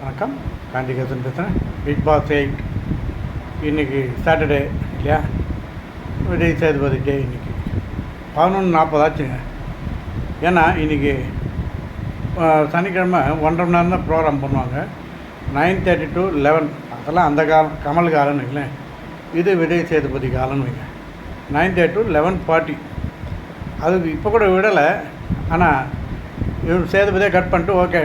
வணக்கம். காந்திகேசன் பேசுகிறேன் big pass eight இன்றைக்கி சாட்டர்டே இல்லையா? விஜய் சேதுபதி டே இன்றைக்கி பதினொன்று நாற்பது ஆச்சுங்க. ஏன்னா இன்றைக்கி சனிக்கிழமை ஒன்றரை மணி நேரம் தான் ப்ரோக்ராம் பண்ணுவாங்க. நைன் தேர்ட்டி டு லெவன் அதெல்லாம் அந்த காலம் கமல் காலம்னு வைங்களேன். இது விஜய் சேதுபதி காலம்னு வைங்க. Nine thirty to eleven forty அதுக்கு இப்போ கூட விடலை. ஆனால் இவர் சேதுபதியே கட் பண்ணிட்டு ஓகே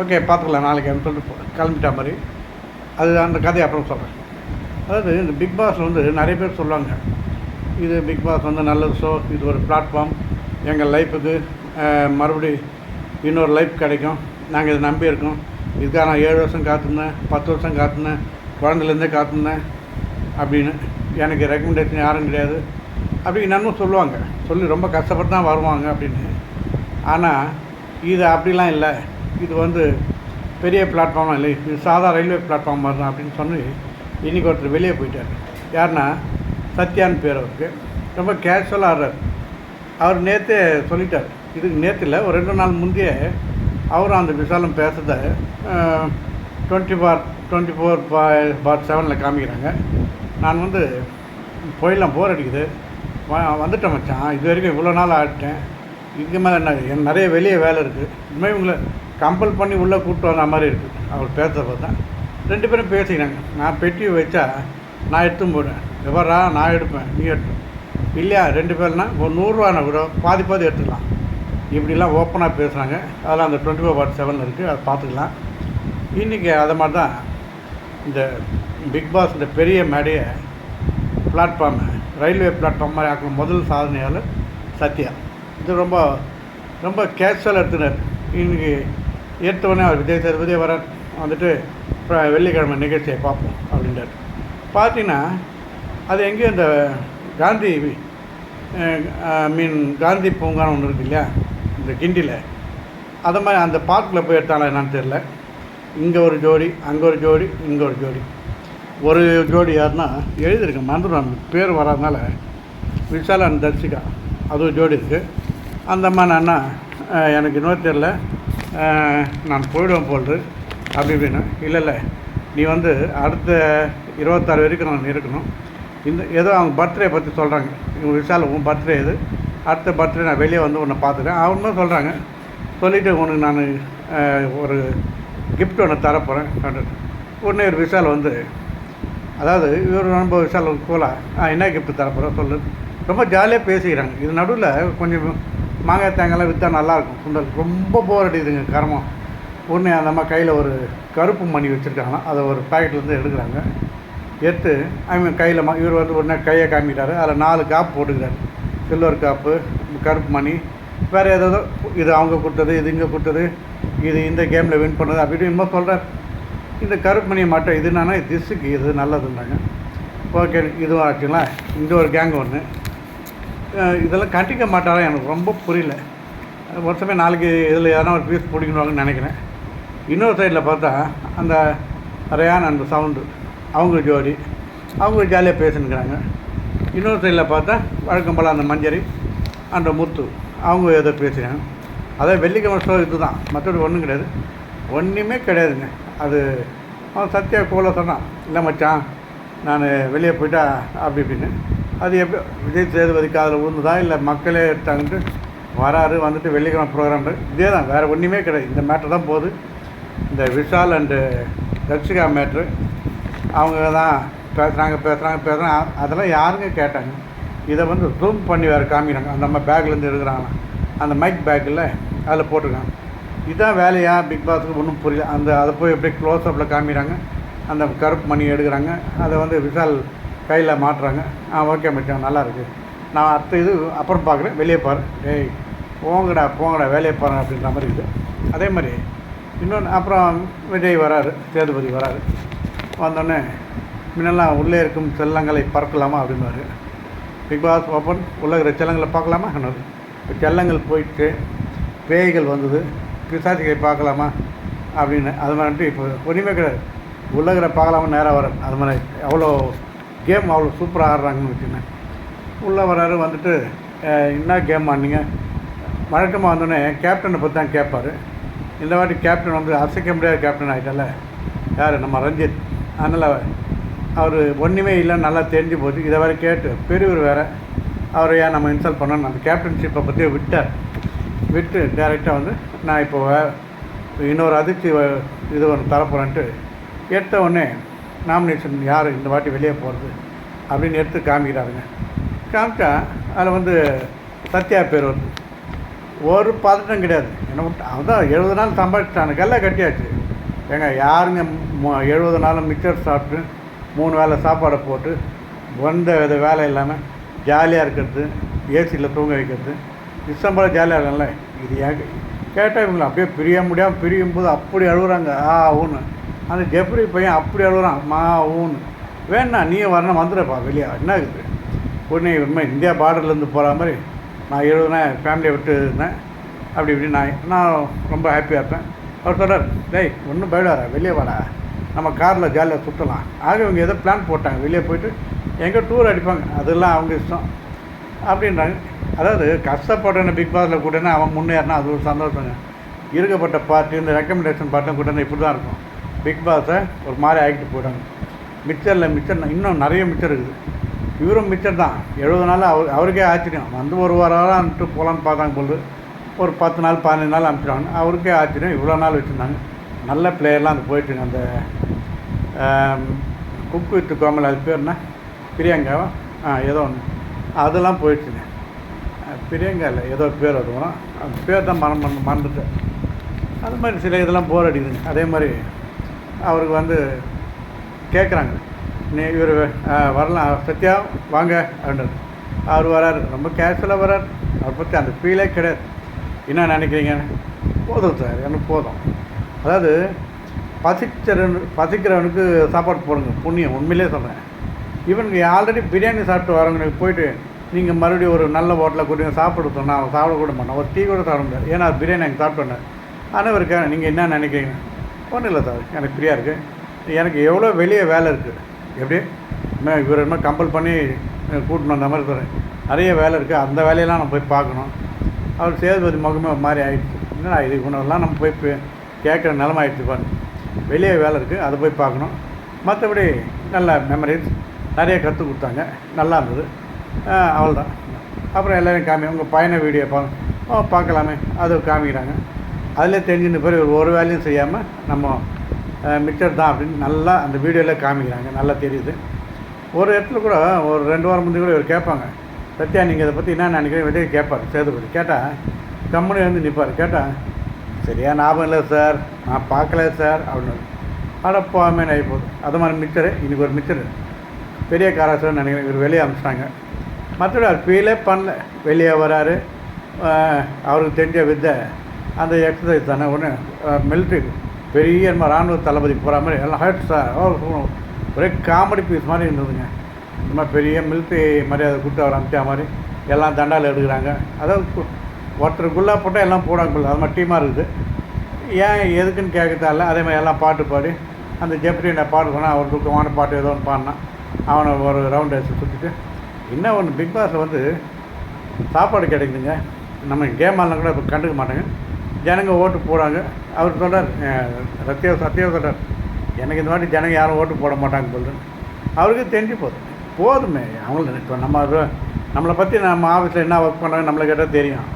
ஓகே பார்த்துக்கலாம். நாளைக்கு அப்படின்னு சொல்லிட்டு கிளம்பிட்டா மாதிரி. அது அந்த கதையை அப்புறம் சொல்கிறேன் அதாவது இந்த பிக் பாஸ் வந்து நிறைய பேர் சொல்லுவாங்க. இது பிக் பாஸ் வந்து நல்ல ஷோ இது ஒரு பிளாட்ஃபார்ம் எங்கள் லைஃபுக்கு மறுபடி இன்னொரு லைஃப் கிடைக்கும். நாங்கள் இதை நம்பி இருக்கோம். இதுக்காக நான் ஏழு வருஷம் காத்திருந்தேன் பத்து வருஷம் காத்திருந்தேன் குழந்தைலேருந்தே காத்திருந்தேன் அப்படின்னு எனக்கு ரெக்கமெண்டேஷன் யாரும் கிடையாது. அப்படி இன்னமும் சொல்லுவாங்க. சொல்லி ரொம்ப கஷ்டப்பட்டு தான் வருவாங்க அப்படின்னு. ஆனால் இது அப்படிலாம் இல்லை. இது வந்து பெரிய பிளாட்ஃபார்ம்லாம் இல்லை இது சாதா ரயில்வே பிளாட்ஃபார்ம் மாதிரி தான் அப்படின்னு சொல்லி இன்றைக்கி ஒருத்தர் வெளியே போயிட்டார். யாருன்னா சத்யான்னு பேர் அவருக்கு. ரொம்ப கேஷுவலாக ஆடுறார். அவர் நேற்றே சொல்லிட்டார். இதுக்கு நேற்று இல்லை ஒரு ரெண்டு நாள் முந்தைய அவரும் அந்த விசாலம் பேசுகிறத டுவெண்ட்டி பார் டுவெண்ட்டி ஃபோர் பா பார் செவனில் காமிக்கிறாங்க. நான் வந்து போயிடலாம் போர் அடிக்குது. வந்துட்டேன் மச்சான். இது வரைக்கும் இவ்வளோ நாள் ஆடிட்டேன் இதுக்கு மேலே என்ன நிறைய வெளியே வேலை இருக்குது இதுமாதிரி உங்களை கம்பல் பண்ணி உள்ளே கூப்பிட்டு வர மாதிரி இருக்குது அவர் பேசுகிறப்ப பார்த்தா ரெண்டு பேரும் பேசிக்கிறாங்க. நான் பெட்டி வச்சா நான் எடுத்துன்னு போடுவேன் எவரா நான் எடுப்பேன். நீ எடுப்பேன் இல்லையா? ரெண்டு பேர்னா ஒரு நூறுரூவானா கூட பாதி பாதி எடுத்துக்கலாம். இப்படிலாம் ஓப்பனாக பேசுகிறாங்க அதெல்லாம் அந்த டுவெண்ட்டி ஃபோர் பார் செவன் இருக்குது அதை பார்த்துக்கலாம். இன்றைக்கி அதை மாதிரி தான் இந்த பிக் பாஸ் இந்த பெரிய மேடையை பிளாட்ஃபார்மை ரயில்வே பிளாட்ஃபார்ம் மாதிரி ஆக்கணும் முதல் சாதனையாளர் சத்யா. இது ரொம்ப ரொம்ப கேஷுவல் எடுத்துனார் இன்னைக்கு எடுத்தவொடனே அவர் விஜய் சேதுபதி வர வந்துட்டு வெள்ளிக்கிழமை நிகழ்ச்சியை பார்ப்போம் அப்படின்றார். பார்த்தீங்கன்னா அது எங்கேயும் இந்த காந்தி மீன் காந்தி பூங்கான்னு ஒன்று இருக்கு இல்லையா இந்த கிண்டியில் அதை மாதிரி அந்த பார்க்கில் போய் எடுத்தாலும் என்னன்னு தெரில இங்கே ஒரு ஜோடி அங்கே ஒரு ஜோடி இங்கே ஒரு ஜோடி. ஒரு ஜோடி யாருன்னா எழுதியிருக்கேன் மறந்துடும் பேர் வராதனால விஷால் அண்ட் தர்ஷிகா அது ஒரு ஜோடி இருக்குது அந்த அம்மா நான்னா எனக்கு இன்னும் தெரில நான் போயிடுவேன் போல்து அப்படி இப்படின்னு. இல்லை இல்லை. நீ வந்து அடுத்த இருபத்தாறு வரைக்கும் நான் இருக்கணும். இந்த ஏதோ அவங்க பர்த்டே பற்றி சொல்கிறாங்க இவங்க விஷால் உன் பர்த்டே இது. அடுத்த பர்த்டே நான் வெளியே வந்து உன்னை பார்த்துட்டேன் அவங்களும் சொல்கிறாங்க சொல்லிவிட்டு உனக்கு நான் ஒரு கிஃப்ட் ஒன்று தரப்போகிறேன் உடனே ஒரு விஷால் வந்து அதாவது இவர் ரொம்ப விஷால் கூலா ஆ என்ன கிஃப்ட் தரப்போகிறோம் சொல்லு. ரொம்ப ஜாலியாக பேசிக்கிறாங்க. இது நடுவில் கொஞ்சம் மாங்காய் தேங்காய்லாம் விற்றா நல்லாயிருக்கும். சுண்டல் ரொம்ப போர் அடிக்குதுங்க கரமம் உடனே அந்த அம்மா கையில் ஒரு கருப்பு மணி வச்சுருக்காங்கன்னா அதை ஒரு பாக்கெட்லேருந்து எடுக்கிறாங்க. எடுத்து அவங்க கையில் இவர் வந்து உடனே கையை காமிக்கிட்டாரு அதில் நாலு காப்பு போட்டுக்கிறாரு. சில்வர் காப்பு கருப்பு மணி வேறு ஏதோ இது அவங்க கொடுத்தது இது இங்கே கொடுத்தது இது இந்த கேமில் வின் பண்ணது அப்படின்னு இன்னும் சொல்கிறார் இந்த கருப்பு மணியை மட்டும் இது என்னன்னா திசுக்கு இது நல்லதுன்றாங்க. ஓகே இதுவும் ஆச்சுங்களா? இந்த ஒரு கேங் ஒன்று இதெல்லாம் கட்டிக்க மாட்டாரா? எனக்கு ரொம்ப புரியல. ஒரு சமயம் நாளைக்கு இதில் எதனா ஒரு பீஸ் பிடிக்கணுவாங்கன்னு நினைக்கிறேன். இன்னொரு சைடில் பார்த்தா அந்த ரயான் அந்த சவுண்டு அவங்க ஜோடி அவங்க ஜாலியாக பேசினுக்கிறாங்க. இன்னொரு சைடில் பார்த்தா வழக்கம் போல் அந்த மஞ்சரி அந்த முத்து அவங்க ஏதோ பேசுகிறாங்க. அதே வெள்ளிக்கிழமை ஷோ இது தான் மற்றபடி ஒன்றும் கிடையாது. ஒன்றுமே கிடையாதுங்க. அது அவன் சத்யா கோல சொன்னான் இல்லை மச்சான் நான் வெளியே போயிட்டா அப்படி இப்படின்னு. அது எப்படி விஜய் சேதுபதிக்கு அதில் விழுந்துதா இல்லை மக்களே எடுத்தாங்கன்ட்டு வராரு வந்துட்டு வெள்ளிக்கிழமை ப்ரோக்ராம் இதே தான் வேறு ஒன்றுமே கிடையாது. இந்த மேட்ரு தான் போகுது. இந்த விஷால் அண்டு தக்ஷிகா மேட்ரு அவங்க தான் பேசுகிறாங்க பேசுகிறாங்க பேசுகிறாங்க அதெல்லாம் யாருங்க கேட்டாங்க? இதை வந்து ஜூம் பண்ணி வேறு காமிக்கிறாங்க. அந்த அம்மா பேக்லேருந்து எடுக்கிறாங்க. அந்த மைக் பேக்கில் அதில் போட்டிருக்காங்க. இதுதான் வேலையா? பிக் பாஸுக்கு ஒன்றும் புரியல. அந்த அதை போய் எப்படி க்ளோஸ் அப்பில் காமிக்கிறாங்க. அந்த கருப்பு மணி எடுக்கிறாங்க. அதை வந்து விஷால் கையில் மாட்டுறாங்க. ஆ ஓகே மச்சான் நல்லா இருக்குது நான் அடுத்த இது அப்புறம் பார்க்குறேன். வெளியே பாரு. ஏய் போங்கடா போங்கடா வேலையை பாருங்க அப்படின்ற மாதிரி இருக்குது. அதே மாதிரி இன்னொன்று அப்புறம் விஜய் வராரு சேதுபதி வராரு. வந்தோடனே முன்னெல்லாம் உள்ளே இருக்கும் செல்லங்களை பறக்கலாமா அப்படின்னாரு பிக் பாஸ் ஓப்பன் உள்ள இருக்கிற செல்லங்களை பார்க்கலாமா? சொன்னார் இப்போ செல்லங்கள் போயிட்டு பேய்கள் வந்தது பிசாசிகளை பார்க்கலாமா? அப்படின்னு அது மாதிரி இப்போ ஒன்றுமே கிடையாது உள்ளகிற பார்க்கலாமா நேராக வர அது மாதிரி அவ்வளோ கேம் அவ்வளோ சூப்பராக ஆடுறாங்கன்னு வச்சுக்கோங்க. உள்ளே வராரு வந்துட்டு என்ன கேம் ஆடினீங்க? வழக்கமாக வந்தோடனே கேப்டனை பற்றி தான் கேட்பார். இந்த வாட்டி கேப்டன் வந்து அசைக்க முடியாத கேப்டன் ஆகிட்டால யார்? நம்ம ரஞ்சித். அதனால் அவர் ஒன்றுமே இல்லை நல்லா தெரிஞ்சு போச்சு. இதை வேறு கேட்டு பெரியவர் வேறு அவரை ஏன் நம்ம இன்சல்ட் பண்ணணும் அந்த கேப்டன்ஷிப்பை பற்றி விட்டார். விட்டு டேரெக்டாக வந்து நான் இப்போ வே- இன்னொரு அதிர்ச்சி இது ஒன்று தரப்போகிறேன்ட்டு எடுத்த உடனே நாமினேஷன் யார் இந்த வாட்டி வெளியே போகிறது அப்படின்னு எடுத்து காமிக்கிறாருங்க. காமிச்சா அதில் வந்து சத்யா பேர் வருது. ஒரு பதட்டம் கிடையாது. என்ன விட்டு எழுபது நாள் சம்பாதிச்சிட்டானு எல்லாம் கட்டியாச்சு. ஏங்க யாருங்க மு- எழுபது நாளும் மிக்சர் சாப்பிட்டு மூணு வேளை சாப்பாடை போட்டு எந்த வித வேலை இல்லாமல் ஜாலியாக இருக்கிறது ஏசியில் தூங்க வைக்கிறது. டிசம்பர் ஜாலியாக இருக்கல இது ஏன் கேட்டால் இவங்களை அப்படியே பிரிய முடியாமல் பிரியும் போது அப்படி அழுகுறாங்க. ஆ ஒன்று அந்த ஜெப்ரி பையன் அப்படி அழுகுறான் மா ஊன்னு வேணா நீயும் வரணும் வந்துடுப்பா வெளியே. என்ன இருக்குது உடனே இவருமே இந்தியா பார்டர்லேருந்து போகிற மாதிரி நான் எழுதுனா ஃபேமிலியை விட்டு இருந்தேன் அப்படி இப்படி நான் நான் ரொம்ப ஹாப்பியாக இருப்பேன். அவர் சொல்கிறார் டேய் ஒன்றும் பயடாரா வெளியே வாடா. நம்ம காரில் ஜாலியாக சுற்றலாம் ஆக இவங்க ஏதோ பிளான் போட்டாங்க வெளியே போயிட்டு எங்கே டூர் அடிப்பாங்க அதெல்லாம் அவங்க இஷ்டம். அப்படின்றாங்க. அதாவது கஷ்டப்பட்டன பிக் பாஸில் கூட்டனா அவன் முன்னேறினா அது ஒரு சந்தோஷங்க. இருக்கப்பட்ட பார்ட்டி இந்த ரெக்கமெண்டேஷன் பார்ட்டில் கூட இப்படி தான் இருக்கும். பிக் பாஸை ஒரு மாதிரி ஆகிட்டு போயிட்டாங்க மிச்சரில் மிச்சர் இன்னும் நிறைய மிச்சர் இருக்குது. இவரும் மிச்சர் தான். எழுபது நாள் அவர் அவருக்கே ஆச்சரியம். வந்து ஒரு வாரம் அனுப்பிட்டு போகலான்னு பார்த்தாங்க போது ஒரு பத்து நாள் பதினஞ்சு நாள் அனுப்பிச்சிடுவாங்க அவருக்கே ஆச்சரியம். இவ்வளோ நாள் வச்சுருந்தாங்க. நல்ல பிளேயர்லாம் அந்த போயிட்டுங்க அந்த குக் வித் கோமல் அது பேர் என்ன? பிரியங்காவா? ஆ ஏதோ ஒன்று அதெல்லாம் போயிடுச்சுங்க பிரியங்கா இல்லை ஏதோ பேர் அதுவும். அந்த பேர் தான் மரம் பண்ண மறந்துட்டேன். அது மாதிரி சில இதெல்லாம் போர் அடிக்குதுங்க. அதே மாதிரி அவருக்கு வந்து கேட்குறாங்க. நீ இவர் வரலாம். சத்யா வாங்க அப்படின்றது. அவர் வராரு. ரொம்ப கேஷுவலாக வரார். அவரை பற்றி அந்த ஃபீலே கிடையாது. என்ன நினைக்கிறீங்க? போதும் சார். எனக்கு போதும். அதாவது பசிச்சரன் பசிக்கிறவனுக்கு சாப்பாடு போடுங்க. புண்ணியம். உண்மையிலே சொல்கிறேன் இவனுக்கு ஆல்ரெடி பிரியாணி சாப்பிட்டு வரவங்களுக்கு போயிட்டு நீங்கள் மறுபடியும் ஒரு நல்ல ஹோட்டலில் கொடுங்க சாப்பிட சொன்னால் அவன் சாப்பிட கூட மாட்டான். ஒரு டீ கூட சாப்பிட முடியாது. ஏன்னா பிரியாணி எனக்கு சாப்பிட்டேன் அனைவருக்காக நீங்கள் என்ன நினைக்கிறீங்க? ஒன்றும் இல்லை சார். எனக்கு ஃப்ரீயாக இருக்குது எனக்கு எவ்வளோ வெளியே வேலை இருக்குது எப்படி? இன்னும் இவர் என்ன கம்பல் பண்ணி கூட்டணும் அந்த மாதிரி சொல்கிறேன் நிறைய வேலை இருக்குது அந்த வேலையெல்லாம் நம்ம போய் பார்க்கணும். அவர் சேதுபதி முகமே மாதிரி ஆகிடுச்சு என்னடா இது? உணவெல்லாம் நம்ம போய் கேட்குற நிலம ஆகிடுச்சு பாருங்க. வெளியே வேலை இருக்குது அதை போய் பார்க்கணும். மற்றபடி நல்ல மெமரிஸ் நிறைய கற்றுக் கொடுத்தாங்க. நல்லா இருந்தது. அவ்வளோதான் அப்புறம் எல்லோரும் காமி உங்கள் பையனை வீடியோ பா பார்க்கலாமே. அது காமிக்கிறாங்க. அதில் தெரிஞ்சுன்னு பேர் ஒரு வேலையும் செய்யாமல் நம்ம மிச்சர் தான் அப்படின்னு நல்லா அந்த வீடியோவில் காமிக்கிறாங்க. நல்லா தெரியுது. ஒரு இடத்துல கூட ஒரு ரெண்டு வாரம் முந்தைய கூட இவர் கேட்பாங்க. சத்யா நீங்கள் இதை பற்றி என்ன நினைக்கிறீங்க? விஜய் கேட்பார் சேதுபதி. கேட்டால் கம்பெனி வந்து நிற்பார் கேட்டால் சரியா ஞாபகம் இல்லை சார். நான் பார்க்கல சார். அப்படின்னு. அடப்பாமே ஆகி போகுது அது மாதிரி மிச்சரு இன்றைக்கி ஒரு மிச்சரு. பெரிய காராசர் நினைக்கிறேன் இவர் வெளியே அனுப்பிச்சிட்டாங்க. மற்றபடி அவர் ஃபீலே பண்ணல. வெளியே வராரு. அவருக்கு தெரிஞ்ச வித்தை அந்த எக்ஸசைஸ் தானே ஒன்று மிலிட்ரி பெரிய நம்ம ராணுவ தளபதி போகிற மாதிரி எல்லாம் ஹர்ட் சார் ஒரே காமெடி பீஸ் மாதிரி இருந்ததுங்க. இந்த மாதிரி பெரிய மிலிட்ரி மரியாதை கொடுத்து அவர் அமிச்சா மாதிரி எல்லாம் தண்டால் எடுக்கிறாங்க. அதாவது ஒருத்தருக்குள்ளே ஒருத்தர் குல்லா போட்டால் எல்லாம் போடாங்க குல்லா அது மாதிரி டீமாக இருக்குது. ஏன் எதுக்குன்னு கேட்கத்தால அதே மாதிரி எல்லாம் பாட்டு பாடி அந்த ஜெப்ரி நான் பாட்டு போனால் அவர் துக்கமான பாட்டு ஏதோ ஒன்று பாடினான் அவனை ஒரு ரவுண்ட் அடிச்சு சுற்றிட்டு இன்னும் ஒன்று பிக் பாஸில் வந்து சாப்பாடு கிடைக்குதுங்க. நம்ம கேம் ஆடலாம் கூட இப்போ கண்டுக்க மாட்டாங்க. ஜனங்க ஓட்டு போடுறாங்க அவர் சொல்கிறார் சத்திய சத்தியம் சொல்கிறார் எனக்கு இந்த மாதிரி ஜனங்க யாரும் ஓட்டு போட மாட்டாங்க போல அவருக்கு தெரிஞ்சு போதும். போதுமே. அவங்கள இப்போ நம்ம நம்மளை பற்றி நம்ம ஆஃபீஸில் என்ன ஒர்க் பண்ணுறாங்க நம்மளை கேட்டால் தெரியும்.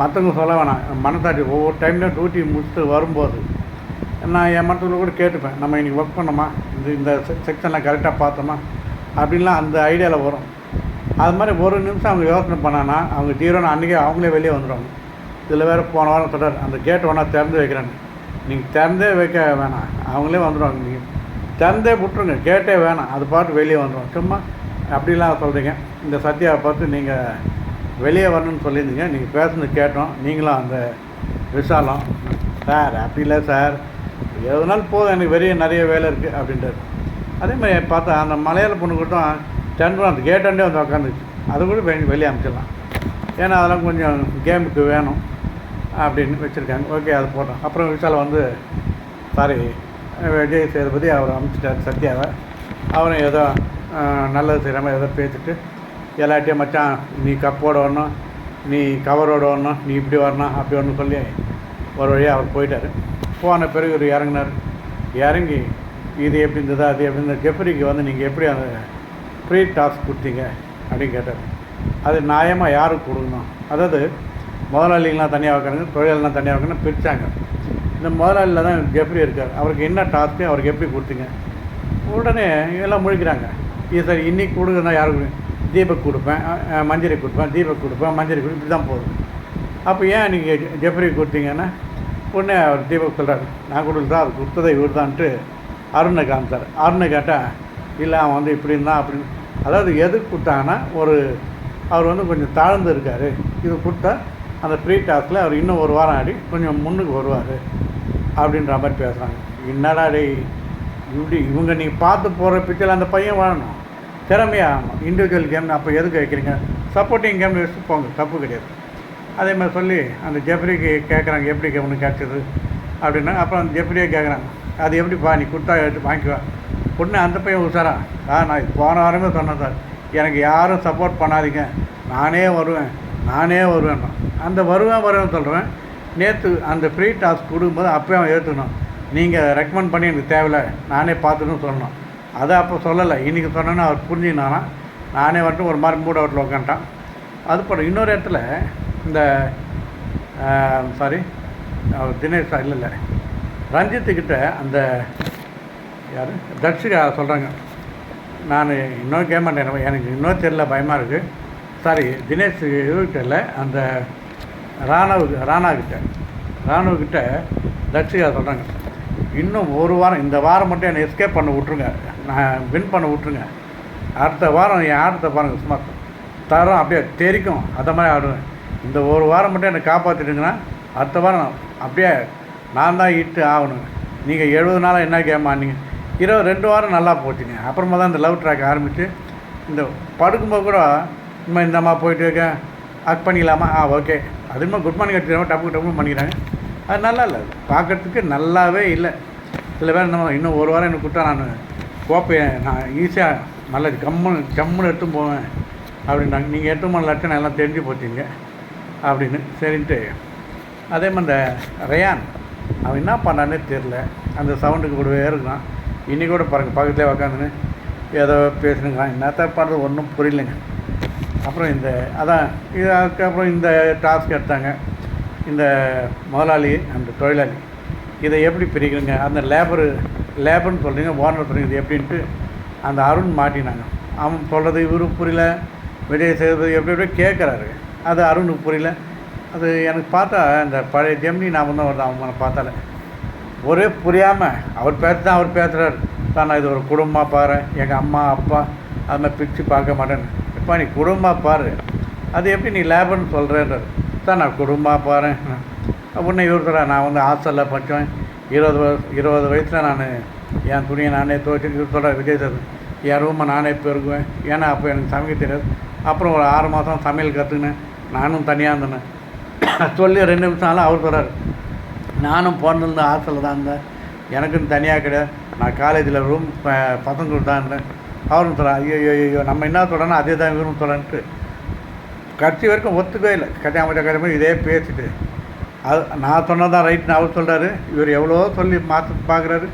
மற்றவங்க சொல்ல வேணாம். மனசாட்சி ஒவ்வொரு டைம்லையும் டியூட்டி முடிச்சுட்டு வரும்போது நான் என் மற்றவங்க கூட கேட்டுப்பேன். நம்ம இன்றைக்கி ஒர்க் பண்ணோமா? இந்த இந்த செக்ஷனில் கரெக்டாக பார்த்தோமா? அப்படின்லாம் அந்த ஐடியாவில் வரும். அது மாதிரி ஒரு நிமிஷம் அவங்க யோசனை பண்ணானா அவங்க ஜீரோன்னு அன்றைக்கே அவங்களே வெளியே வந்துடுவாங்க இதில் வேறு போன வாரம் சொல்கிறார் அந்த கேட் வேணா திறந்து வைக்கிறேன்னு நீங்கள் திறந்தே வைக்க வேணாம். அவங்களே வந்துடுவாங்க. நீங்கள் திறந்தே விட்ருங்க கேட்டே வேணாம். அது பாட்டு வெளியே வந்துடும். சும்மா அப்படிலாம் சொல்கிறீங்க இந்த சத்யாவை பார்த்து நீங்கள் வெளியே வரணும்னு சொல்லியிருந்தீங்க. நீங்கள் பேசுனது கேட்டோம். நீங்களும் அந்த விசாலம் சார் அப்படி இல்லை சார். எதுனாலும் போதும். எனக்கு வெளியே நிறைய வேலை இருக்குது அப்படின்றது அதே மாதிரி பார்த்தா அந்த மலையாள பொண்ணு டென்ட்ரும் அந்த கேட்டாண்டே வந்து உட்காந்துச்சு அது கூட வெளியே வெளியே ஏன்னா அதெல்லாம் கொஞ்சம் கேமுக்கு வேணும். அப்படின்னு வச்சுருக்காங்க. ஓகே அது போடுறோம். அப்புறம் விஷால் வந்து சாரி விஜய் சேதுபதி அவர் அனுப்பிச்சிட்டார் சத்யாவை. அவரும் ஏதோ நல்லது செய்கிற மாதிரி ஏதோ பேசிட்டு எல்லாட்டையும் மச்சான் நீ கப்போட வரணும் நீ கவரோட வரணும் நீ இப்படி வரணும் அப்படி வரணும் சொல்லி ஒரு வழியாக அவர் போயிட்டார். போன பிறகு இவர் இறங்கினார். இறங்கி இது எப்படி இருந்தது அது எப்படி இருந்தது ஜெஃப்ரிக்கு வந்து நீங்கள் எப்படி அந்த ஃப்ரீ டாஸ்க் கொடுத்தீங்க அப்படின்னு கேட்டார். அது நியாயமாக யாருக்கு கொடுக்கணும்? அதாவது முதலாளிகள்லாம் தனியாக வைக்கிறாங்க தொழிலாளர்லாம் தனியாக வைக்கணும் பிரித்தாங்க இந்த முதலாளியில் தான் ஜெப்ரி இருக்கார்? அவருக்கு என்ன டாஸ்க்கு அவருக்கு எப்படி கொடுத்தீங்க? உடனே எல்லாம் முழிக்கிறாங்க. இது சார் இன்றைக்கி கொடுக்குறதா யாருக்கு தீபக் கொடுப்பேன் மஞ்சரி கொடுப்பேன் தீபக் கொடுப்பேன் மஞ்சரி கொடுப்பேன் இப்படி தான் போதும் அப்போ ஏன் நீங்கள் ஜெப்ரி கொடுத்தீங்கன்னா உடனே அவர் தீபக் சொல்கிறார் நான் கொடுக்குறதா அவர் கொடுத்ததை இவர் தான்ட்டு அருணை காமிச்சார். அருணை கேட்டால் இல்லை அவன் வந்து இப்படி இருந்தான் அப்படின்னு அதாவது எதுக்கு கொடுத்தாங்கன்னா ஒரு அவர் வந்து கொஞ்சம் தாழ்ந்து இருக்கார். இது கொடுத்தா அந்த ஃப்ரீ டாஸ்கில் அவர் இன்னும் ஒரு வாரம் ஆடி கொஞ்சம் முன்னுக்கு வருவார் அப்படின்ற மாதிரி பேசுகிறாங்க என்னடா டேய் இப்படி இவங்க நீங்கள் பார்த்து போகிற பிச்சையில் அந்த பையன் வாழணும். திறமையாக ஆகணும். இண்டிவிஜுவல் கேம் அப்போ எதுக்கு வைக்கிறீங்க? சப்போர்ட்டிங் கேம் வச்சு போங்க தப்பு கிடையாது. அதே மாதிரி சொல்லி அந்த ஜெஃப்ரிக்கு கேட்குறாங்க எப்படி கேம்னு கேட்குறது அப்படின்னா அப்புறம் அந்த ஜெஃப்ரியே கேட்குறாங்க அது எப்படிப்பா நீ கொடுத்தா எடுத்து வாங்கிக்குவா உடனே அந்த பையன் உசாரா ஆ நான் போன வாரமே சொன்னேன் சார் எனக்கு யாரும் சப்போர்ட் பண்ணாதீங்க. நானே வருவேன். நானே வருவேன் அந்த வருவேன் வருவேன் சொல்கிறேன் நேற்று அந்த ஃப்ரீ டாஸ்க் கொடுக்கும்போது அப்போ அவன் ஏற்றுனோம் நீங்கள் ரெக்கமெண்ட் பண்ணி எனக்கு தேவையில்ல நானே பார்த்துன்னு சொன்னோம் அதை அப்போ சொல்லலை. இன்றைக்கி சொன்னேன்னு அவர் புரிஞ்சுக்கினானா நானே வந்துட்டு ஒரு மாதிரி மூட் அவுட்டில் உட்காந்துட்டான் அது போல் இன்னொரு இடத்துல இந்த சாரி தினேஷ் இல்லை இல்லை. ரஞ்சித்துக்கிட்ட அந்த யார்? தர்ஷிகா சொல்கிறாங்க நான் இன்னும் கேட்க மாட்டேன். எனக்கு- இன்னும் தெரியல பயமாக இருக்குது சாரி தினேஷ் இவர்கிட்ட இல்லை அந்த ராணாவுக்கு ராணாக்கிட்ட ராணுவக்கிட்ட தட்சிகா சொல்கிறாங்க இன்னும் ஒரு வாரம் இந்த வாரம் மட்டும் என்னை எஸ்கேப் பண்ண விட்ருங்க நான் வின் பண்ண விட்ருங்க அடுத்த வாரம் என் ஆட்டத்தை பாருங்கள் சும்மா தரம் அப்படியே தெரிக்கும். அந்த மாதிரி ஆடுவேன். இந்த ஒரு வாரம் மட்டும் என்னை காப்பாற்றிட்டுங்கன்னா அடுத்த வாரம் அப்படியே நான் தான் இட்டு ஆகணுங்க நீங்கள் எழுபது நாளாக என்ன கேம் ஆனீங்க இருபது ரெண்டு வாரம் நல்லா போச்சுங்க. அப்புறமா தான் இந்த லவ் ட்ராக் ஆரம்பித்து இந்த படுக்கும்போது கூட இனிமே இந்தம்மா போயிட்டு இருக்கேன் அக் பண்ணிக்கலாமா? ஆ ஓகே அதுமா குட் மார்னிங் எடுத்துக்கிறோம் டப்பு டப்பு பண்ணிக்கிறாங்க. அது நல்லா இல்லை. பார்க்கறதுக்கு நல்லாவே இல்லை. சில பேர் என்ன இன்னும் ஒரு வாரம் எனக்கு கொடுத்தா நான் கோப்பேன் நான் ஈஸியாக நல்ல கம்முன்னு ஜம்முன்னு எடுத்து போவேன். அப்படின்னாங்க நீங்கள் எட்டு மணி லட்சம் எல்லாம் தெரிஞ்சு போச்சிங்க. அப்படின்னு. சரின்ட்டு. அதே மாதிரி இந்த ரயான் அவன் என்ன பண்ணானே தெரில அந்த சவுண்டுக்கு கூடவே இருக்கான் இன்னைக்கு கூட பாருங்கள் பக்கத்துலேயே உக்காந்துன்னு ஏதோ பேசுனுங்கிறான் என்னத்த பண்ணுறது ஒன்றும் புரியலைங்க. அப்புறம் இந்த அதான் இது அதுக்கப்புறம் இந்த டாஸ்க் எடுத்தாங்க. இந்த முதலாளி அந்த தொழிலாளி. இதை எப்படி பிரிக்கிறீங்க அந்த லேபரு லேபர்னு சொல்கிறீங்க ஓனர் சொல்கிறீங்க இது எப்படின்ட்டு அந்த அருண் மாட்டினாங்க. அவன் சொல்கிறது இவரு புரியல. விஜய் சேதுபதி எப்படி எப்படி கேட்குறாரு. அது அருணுக்கு புரியல. அது எனக்கு பார்த்தா இந்த பழைய ஜெமினி நான் தான் வருது. அவனை பார்த்தால ஒரே புரியாமல் அவர் பேச தான் அவர் பேசுகிறார் தான் நான் இது ஒரு குடும்பமாக பாரு. எங்கள் அம்மா அப்பா அது மாதிரி பிரித்து பார்க்க மாட்டேன்னு. இப்போ நீ குடும்பமாக பாரு. அது எப்படி நீ லேபர்னு சொல்கிறேன்றார் சார் நான் குடும்பமாக பாரு உடனே இவர் நான் வந்து ஹாஸ்டலில் படித்தேன் இருபது வயசு இருபது வயசில் நான் என் துணியை நானே துவைச்சு இவர் சொல்கிற விஜய் சார் என் ரூமை நானே பெருக்குவேன் ஏன்னா அப்போ எனக்கு சமைக்க தெரியாது. அப்புறம் ஒரு ஆறு மாதம் சமையல் கற்றுக்கினேன் நானும் தனியாக இருந்தேன். சொல்லி ரெண்டு நிமிஷம் ஆனாலும் அவர் சொல்கிறார் நானும் பிறந்திருந்த ஹாஸ்டலில் தான் இருந்தேன். எனக்குன்னு தனியாக கிடையாது. நான் காலேஜில் ரூம் பசங்களுக்கு தான் இருந்தேன். அவரும் சொல்கிறான் ஐயோ ஐயோ ஐயோ நம்ம என்ன சொல்கிறோன்னா அதே தான் இவரும் சொல்கிறேன்ட்டு கட்சி வரைக்கும் ஒத்துக்கவே இல்லை. கட்டியாமட்ட கட்டியாம இதே பேசிட்டு. அது நான் சொன்னதான் ரைட்னு அவர் சொல்கிறாரு இவர் எவ்வளோ சொல்லி மாற்ற பார்க்குறாரு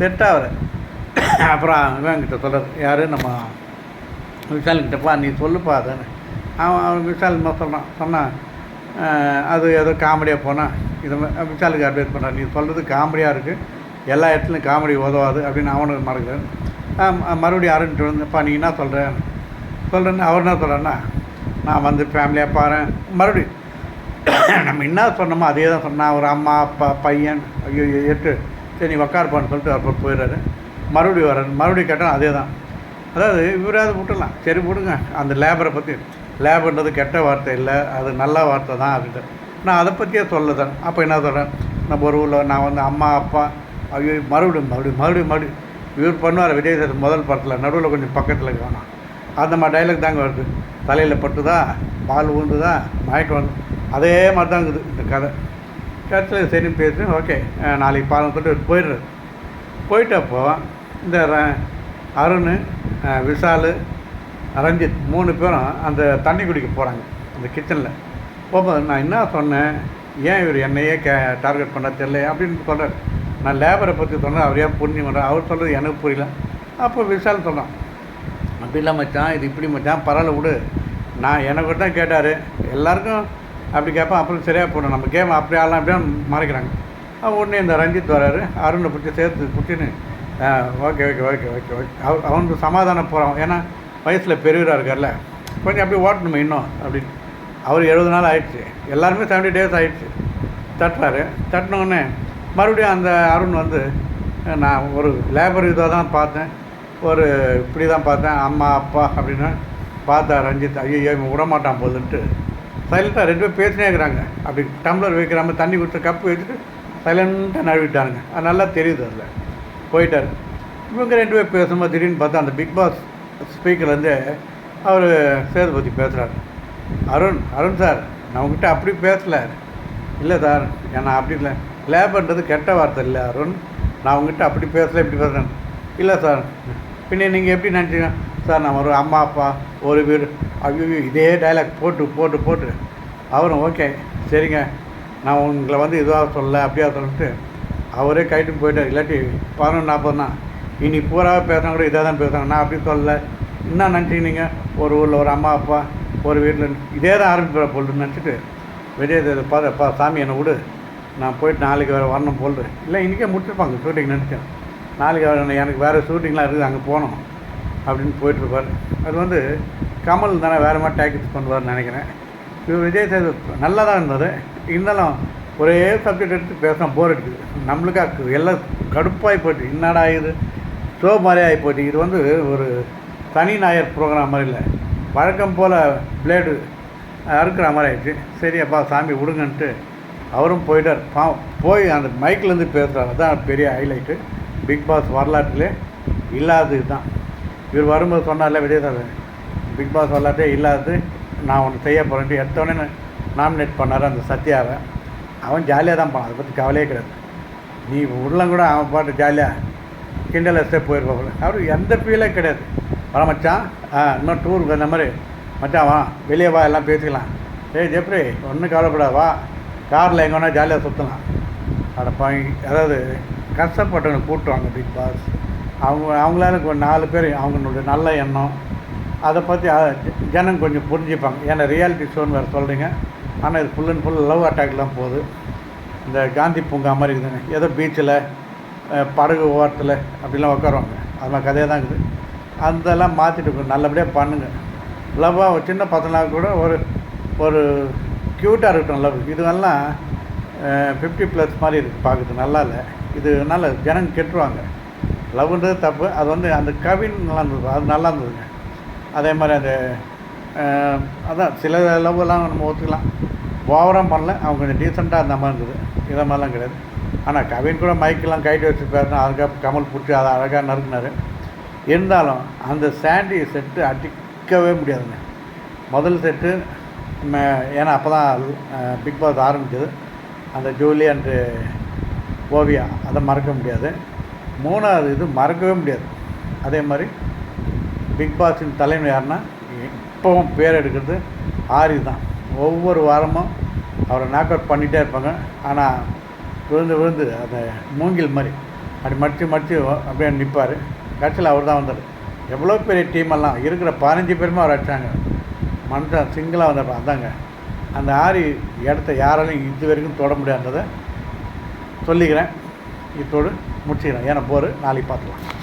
செட் ஆகல. அப்புறம் இவங்கிட்ட சொல்கிறார் யார்? நம்ம விஷால்கிட்டப்பா நீ சொல்லுப்பா அதானே. அவன் அவன் விஷால் என்ன சொல்கிறான் சொன்னான் அது ஏதோ காமெடியாக போனால் இது விஷாலுக்கு அட்வைஸ் பண்ணுறான் நீ சொல்கிறது காமெடியாக இருக்குது எல்லா இடத்துலையும் காமெடி உதவாது அப்படின்னு அவனுக்கு மறக்கிறேன். மறுபடியும் அருண்ட்டு வந்து நீ என்ன சொல்கிறேன்னு அவர் என்ன சொல்கிறேன்னா நான் வந்து ஃபேமிலியாக பாறேன். மறுபடியும் நம்ம என்ன சொன்னோமோ அதே தான் சொன்னான். ஒரு அம்மா அப்பா பையன். ஐயோ எட்டு சரி நீ உக்காருப்பான்னு சொல்லிட்டு அப்புறம் போயிடுறாரு. மறுபடியும் வர்றாரு. மறுபடியும் கேட்டால் அதே தான். அதாவது இவராது விட்டுடலாம். சரி விடுங்க. அந்த லேபரை பற்றி லேபர்ன்றது கெட்ட வார்த்தை இல்லை. அது நல்ல வார்த்தை தான் அப்படின்ட்டு நான் அதை பற்றியே சொல்லுதேன். அப்போ என்ன சொல்கிறேன் நம்ம ஒரு ஊரில் நான் வந்து அம்மா அப்பா. ஐயோ மறுபடியும் மறுபடியும் மறுபடியும் மறுபடியும். இவர் பண்ணுவார் விஜய் சேது முதல் படத்தில் நடுவில் கொஞ்சம் பக்கத்தில் காணும் அந்த மாதிரி டைலாக் தாங்க வருது. தலையில் பட்டுதா பால் ஊண்டுதா மயக்கம் வந்து அதே மாதிரி தான் இருக்குது இந்த கதை. கடைசியில் சரின்னு பேசி ஓகே நாளைக்கு பாலம் சொல்லிட்டு போயிடுறாரு. போயிட்டப்போ இந்த ர- அருண் விஷால் ரஞ்சித் மூணு பேரும் அந்த தண்ணி குடிக்க போகிறாங்க அந்த கிச்சனில் போகும்போது நான் என்ன சொன்னேன்? ஏன் இவர் என்னையே கே டார்கெட் பண்ண தெரியல அப்படின்னு சொல்கிறார் நான் லேபரை பற்றி சொன்னேன் அவர் ஏன் புரிஞ்சு பண்ணுறேன் அவர் சொல்கிறது எனக்கு புரியல. அப்போ விஷால் சொன்னான் அப்படி இல்லை மச்சான் இது இப்படி மச்சான் பரவாயில்ல விடு. நான் எனக்கு தான் கேட்டார். எல்லாருக்கும் அப்படி கேட்பேன் அப்புறம் சரியாக போடணும் நம்ம கேம் அப்படி ஆடலாம் அப்படியே மறைக்கிறாங்க. அவன் உடனே இந்த ரஞ்சித் வராரு. அருணை பிடிச்சி சேர்த்து பிடிச்சின்னு okay okay okay okay okay அவ அவனுக்கு சமாதானம் போகிறான் ஏன்னா வயசில் பெரியவராக இருக்கார்ல. கொஞ்சம் அப்படியே ஓட்டணுமே இன்னும் அப்படின்னு. அவர் எழுபது நாள் ஆயிடுச்சு. எல்லாருமே செவன்டி டேஸ் ஆயிடுச்சு. தட்டுறாரு. தட்டினோடனே மறுபடியும் அந்த அருண் வந்து நான் ஒரு லேபர் இதாக தான் பார்த்தேன். ஒரு இப்படி தான் பார்த்தேன். அம்மா அப்பா அப்படின்னு பார்த்தா ரஞ்சித் ஐயோ இவன் விடமாட்டான் போதுன்ட்டு சைலண்ட்டாக ரெண்டு பேரும் பேசினே இருக்கிறாங்க. அப்படி டம்ளர் வைக்கிறாம தண்ணி கொடுத்து கப்பு வச்சுட்டு சைலண்ட்டாக நழுவிட்டானுங்க. அது நல்லா தெரியுது அதில். போயிட்டார். இவங்க ரெண்டு பேர் பேசும்போது திடீர்னு பார்த்தா அந்த பிக் பாஸ் ஸ்பீக்கர்லேருந்து அவர் சேதுபதி பேசுகிறாரு அருண் அருண் சார் நான் உங்ககிட்ட அப்படி பேசலை. இல்லை சார் நான் அப்படி இல்லை. லேபர்ன்றது கெட்ட வார்த்தை இல்லை அருண். நான் உங்ககிட்ட அப்படி பேசல இப்படி பேசுகிறேன் இல்லை சார். பின்ன நீங்கள் எப்படி நினச்சிங்க? சார் நான் ஒரு அம்மா அப்பா ஒரு வீடு. ஐயோ இதே டைலாக் போட்டு போட்டு போட்டு. அவரும் ஓகே சரிங்க. நான் உங்களை வந்து இதுவாக சொல்ல அப்படியா சொல்லிட்டு அவரே கைட்டு போயிட்டார். இல்லாட்டி பதினொன்று நாற்பதுனா இனி பூராவே பேசுனா கூட இதாக தான் பேசுகிறாங்க நான் அப்படி சொல்லலை. என்ன நினச்சிக்கினீங்க ஒரு ஊரில் ஒரு அம்மா அப்பா ஒரு வீட்டில். இதே தான் ஆரம்பிக்கிற பொழுது நினச்சிட்டு. வெளியே பா பார்த்து சாமி என்னை விடு. நான் போயிட்டு நாளைக்கு வேறு வரணும் போல் இல்லை இன்றைக்கே முடிச்சிருப்பாங்க ஷூட்டிங் நினச்சேன். நாளைக்கு வேறு எனக்கு வேறு ஷூட்டிங்லாம் இருக்குது அங்கே போகணும் அப்படின்னு போயிட்டுருப்பார் அது வந்து கமல் தானே வேறு மாதிரி டேக்கிஸ் பண்ணுவார்னு நினைக்கிறேன். இவர் விஜய் சேது நல்லா தான் இருந்தார் இருந்தாலும் ஒரே சப்ஜெக்ட் எடுத்து பேசினா போர் அடிக்குது. நம்மளுக்கா எல்லாம் கடுப்பாகி போச்சு என்னடா இது? ஷோ மாதிரி ஆகி போச்சு இது வந்து ஒரு தனி ஞாயிறு ப்ரோக்ராம் மாதிரி இல்லை. வழக்கம் போல் பிளேடு அறுக்கிற மாதிரி ஆயிடுச்சு. சரி அப்பா சாமி விடுங்கன்ட்டு அவரும் போயிட்டார். பா போய் அந்த மைக்லேருந்து பேசுகிறார் தான் பெரிய ஹைலைட்டு பிக் பாஸ் வரலாற்றிலே இல்லாதது தான் இவர் வரும்போது சொன்னார்ல விஜய் பிக் பாஸ் வரலாற்றே இல்லாதது. நான் ஒன்று செய்ய போகிறேன்ட்டு எடுத்தோடனே நாமினேட் பண்ணார் அந்த சத்யாவை. அவன் ஜாலியாக தான் போனான். அதை பற்றி கவலையே கிடையாது. நீ உள்ளம் கூட அவன் பாட்டு ஜாலியாக கிண்டல் எஸ்டே போயிருப்பாப்புல அவர் எந்த ஃபீலே கிடையாது. வர மச்சான் ஆ இன்னும் டூருக்கு அந்த மாதிரி மச்சான் வா வெளியே வா எல்லாம் பேசிக்கலாம். ஏய் ஜெப்ரி ஒன்றும் கவலைப்படாது வா. காரில் எங்கே வேணால் ஜாலியாக சுற்றலாம் அடப்பாங்க அதாவது கஷ்டப்பட்டவங்க கூட்டுவாங்க பிக் பாஸ் அவங்க அவங்களால கொஞ்சம் நாலு பேர் அவங்களுடைய நல்ல எண்ணம். அதை பற்றி ஜனம் கொஞ்சம் புரிஞ்சுப்பாங்க. ஏன்னா ரியாலிட்டி ஷோன்னு வேறு சொல்கிறீங்க ஆனால் இது ஃபுல் அண்ட் ஃபுல் லவ் அட்டாக்லாம் போகுது. இந்த காந்தி பூங்கா மாதிரி இருக்குதுங்க. ஏதோ பீச்சில் படகு ஓரத்தில் அப்படிலாம் உட்காருவாங்க. அது மாதிரி கதையாக தான் இருக்குது. அதெல்லாம் மாற்றிட்டு நல்லபடியாக பண்ணுங்க. லவ்வாக சின்ன பசங்களாக கூட ஒரு ஒரு க்யூட்டாக இருக்கட்டும் லவ் இதுவெல்லாம் ஃபிஃப்டி ப்ளஸ் மாதிரி இருக்குது பார்க்குறது நல்லா இல்லை இது நல்ல ஜனங்க கெட்டுருவாங்க. லவ்ன்றது தப்பு. அது வந்து அந்த கவின் நல்லா இருந்தது. அது நல்லா இருந்ததுங்க. அதே மாதிரி அந்த அதான் சில லவ்வெல்லாம் நம்ம ஒத்துக்கலாம். ஓவராக பண்ணல. அவங்க கொஞ்சம் டீசெண்டாக அந்த மாதிரி இருந்தது. இதை மாதிரிலாம் கிடையாது. ஆனால் கவின் கூட மைக்கெல்லாம் கைட்டு வச்சு பேசினா அதுக்காக கமல் பிடிச்சி அதை அழகாக நறுக்குனார். இருந்தாலும் அந்த சாண்டி செட்டு அடிக்கவே முடியாதுங்க. முதல் செட்டு ஏன்னா அப்போ தான் பிக் பாஸ் ஆரம்பிச்சது. அந்த ஜூலி அண்டு ஓவியா அதை மறக்க முடியாது. மூணாவது இது மறக்கவே முடியாது. அதே மாதிரி பிக் பாஸின் தலைமை யாருன்னா இப்போவும் பேர் எடுக்கிறது ஆரி தான். ஒவ்வொரு வாரமும் அவரை நாக் அவுட் பண்ணிகிட்டே இருப்பாங்க. ஆனால் விழுந்து விழுந்து அந்த மூங்கில் மாதிரி அப்படி மடித்து மடித்து அப்படியே நிற்பார் கட்சியில் அவர் தான் வந்தார். எவ்வளோ பெரிய டீம் எல்லாம் இருக்கிற பதினஞ்சு பேருமே அவர் அடித்தாங்க மனுஷன் சிங்கிளாக வந்தப்ப அதாங்க. அந்த ஆரி இடத்த யாராலையும் இது வரைக்கும் தொட முடியாததை சொல்லிக்கிறேன். இதோடு முடிச்சுக்கிறேன். ஏன்னா போர் நாளைக்கு பார்த்துக்கலாம்.